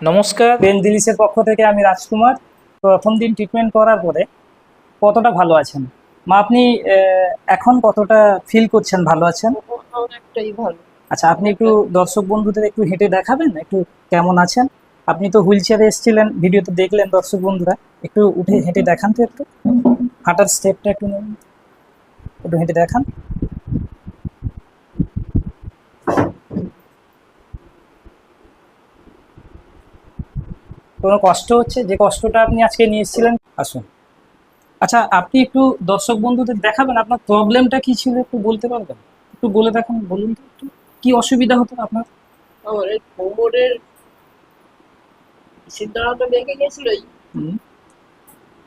নমস্কার। বেন দিলিসের পক্ষ থেকে আমি রাজকুমার। প্রথম দিন ট্রিটমেন্ট করার পরে কতটা ভালো আছেন? মা আপনি এখন কতটা ফিল করছেন? ভালো আছেন? অনেকটাই ভালো। আচ্ছা আপনি একটু দর্শক বন্ধুদের একটু হেঁটে দেখাবেন? একটু কেমন আছেন? আপনি তো হুইল চেয়ারে এসেছিলেন ভিডিওতে দেখলেন দর্শক বন্ধুরা। একটু উঠে হেঁটে দেখান তো একটু। হাঁটার স্টেপটা একটু নিন। একটু হেঁটে দেখান। কোনো কষ্ট হচ্ছে? যে কষ্টটা আপনি আজকে নিয়ে এসেছিলেন আসুন। আচ্ছা আপনি একটু দর্শক বন্ধুদের দেখাবেন আপনার প্রবলেমটা কি ছিল একটু বলতে পারবেন? একটু বলে দেখান বলুন তো একটু। কি অসুবিধা হতো আপনার? আমার এই কোমরের সিদ্ধারাটা বেঁকে গেছিল হুম।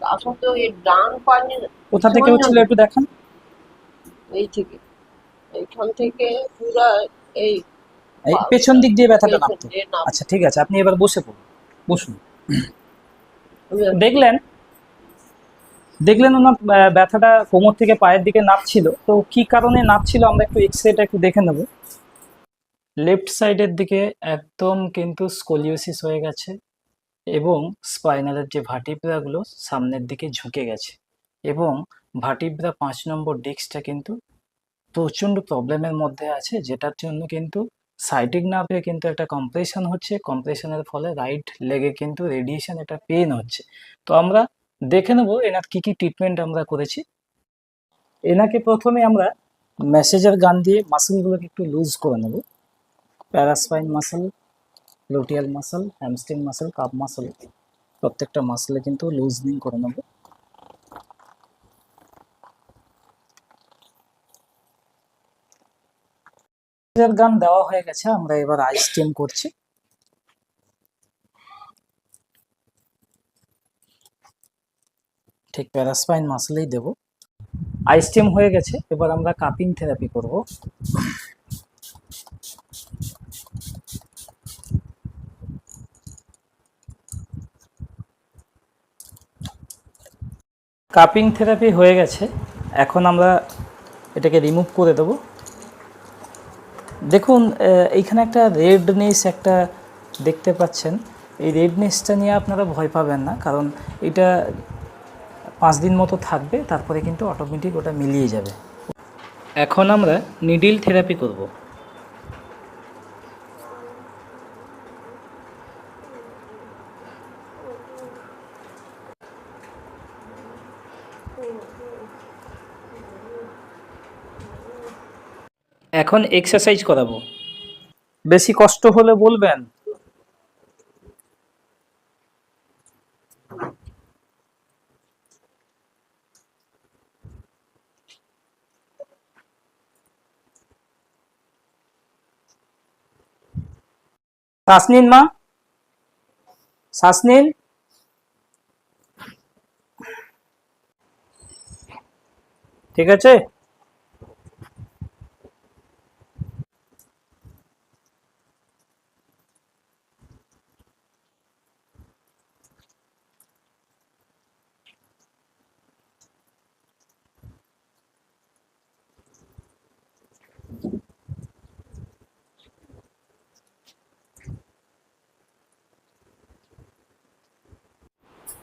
তার সত্ত্বেও এই ডান পানি কোথা থেকে হচ্ছিল একটু দেখান। এই থেকে এইখান থেকে পুরা এই পেছন দিক দিয়ে ব্যথাটা নামতো। আচ্ছা ঠিক আছে আপনি এবার বসে পড়ুন। বসুন। দেখলেন দেখলেন ওনার ব্যথাটা কোমর থেকে পায়ের দিকে নাপছিল। তো কি কারণে নাপছিল আমরা একটু এক্স রেটা একটু দেখে নেব। লেফট সাইডের দিকে একদম কিন্তু স্কোলিওসিস হয়ে গেছে এবং স্পাইনালের যে ভাটিব্রাগুলো সামনের দিকে ঝুঁকে গেছে এবং ভাটিব্রা পাঁচ নম্বর ডিস্কটা কিন্তু প্রচণ্ড প্রবলেমের মধ্যে আছে, যেটার জন্য কিন্তু সাইটিক পেয়ে কিন্তু একটা কম্প্রেশন হচ্ছে। কম্প্রেশনের ফলে রাইট লেগে কিন্তু রেডিয়েশন একটা পেন হচ্ছে। তো আমরা দেখে নেব এনার কি কি ট্রিটমেন্ট আমরা করেছি। এনাকে প্রথমে আমরা মেসেজার গান দিয়ে মাসেলগুলোকে একটু লুজ করে নেব। Paraspinal muscle gluteal muscle hamstring muscle calf muscle প্রত্যেকটা মাসেলে কিন্তু লুজনিং করে নেব। মেসেজার গান দেওয়া হয়ে গেছে, আমরা এবার আইস স্টিম করছি। ঠিক প্যারাস্পাইন মাসলেই দেব। আইস্টিম হয়ে গেছে, এবার আমরা কাপিং থেরাপি করব। কাপিং থেরাপি হয়ে গেছে, এখন আমরা এটাকে রিমুভ করে দেব। দেখুন এইখানে একটা রেডনেস একটা দেখতে পাচ্ছেন। এই রেডনেসটা নিয়ে আপনারা ভয় পাবেন না, কারণ এটা পাঁচ দিন মতো থাকবে, তারপরে কিন্তু অটোমেটিক ওটা মিলিয়ে যাবে। এখন আমরা নিডিল থেরাপি করব। এখন এক্সারসাইজ করাবো। বেশি কষ্ট হলে বলবেন? শ্বাস নিন মা? শ্বাস নিন ঠিক আছে?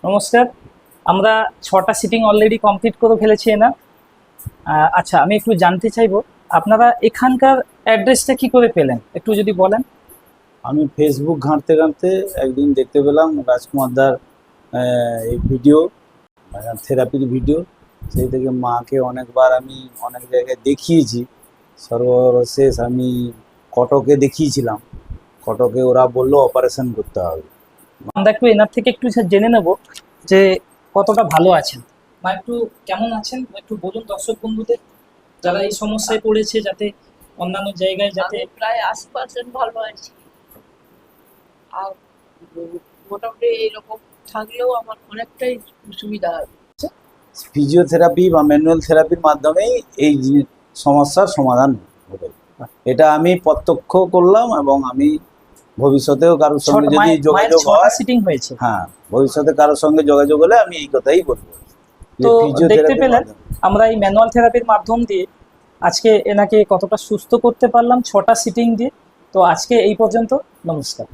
নমস্কার। আমরা ছটা সিটিং অলরেডি কমপ্লিট করে ফেলেছি না আচ্ছা আমি একটু জানতে চাইব, আপনারা এখানকার অ্যাড্রেসটা কি করে পেলেন? একটু যদি বলেন। আমি ফেসবুক ঘাঁটতে ঘাঁটতে একদিন দেখতে পেলাম রাজকুমার দার এই ভিডিও থেরাপির ভিডিও সেই থেকে মাকে অনেকবার আমি অনেক জায়গায় দেখিয়েছি। সর্বশেষ আমি কটকে দেখিয়েছিলাম। কটকে ওরা বলল অপারেশন করতে হবে। আমরা একটু এনার থেকে একটু জেনে নেব যে কতটা ভালো আছেন। বা একটু কেমন আছেন? একটু বলুন দর্শক বন্ধুদের যারা এই সমস্যায় পড়েছে যাতে অন্যান্য জায়গায় যাতে প্রায় আশি পার্সেন্ট ভালো আছি। আর মোটামুটি এইরকম থাকলেও আমার অনেকটাই সুবিধা হবে। ফিজিওথেরাপি বা ম্যানুয়াল থেরাপির মাধ্যমেই এই সমস্যার সমাধান হবে। এটা আমি প্রত্যক্ষ করলাম এবং আমি ভবিষ্যতেও কারোর সঙ্গে যদি যোগাযোগ হয় সিটিং হয়েছে। হ্যাঁ ভবিষ্যতে কারোর সঙ্গে যোগাযোগ হলে আমি এই কথাই বলব। তো দেখতে পেলেন আমরা এই ম্যানুয়াল থেরাপির মাধ্যম দিয়ে আজকে এনাকে কতটা সুস্থ করতে পারলাম ছটা সিটিং দিয়ে। তো আজকে এই পর্যন্ত নমস্কার।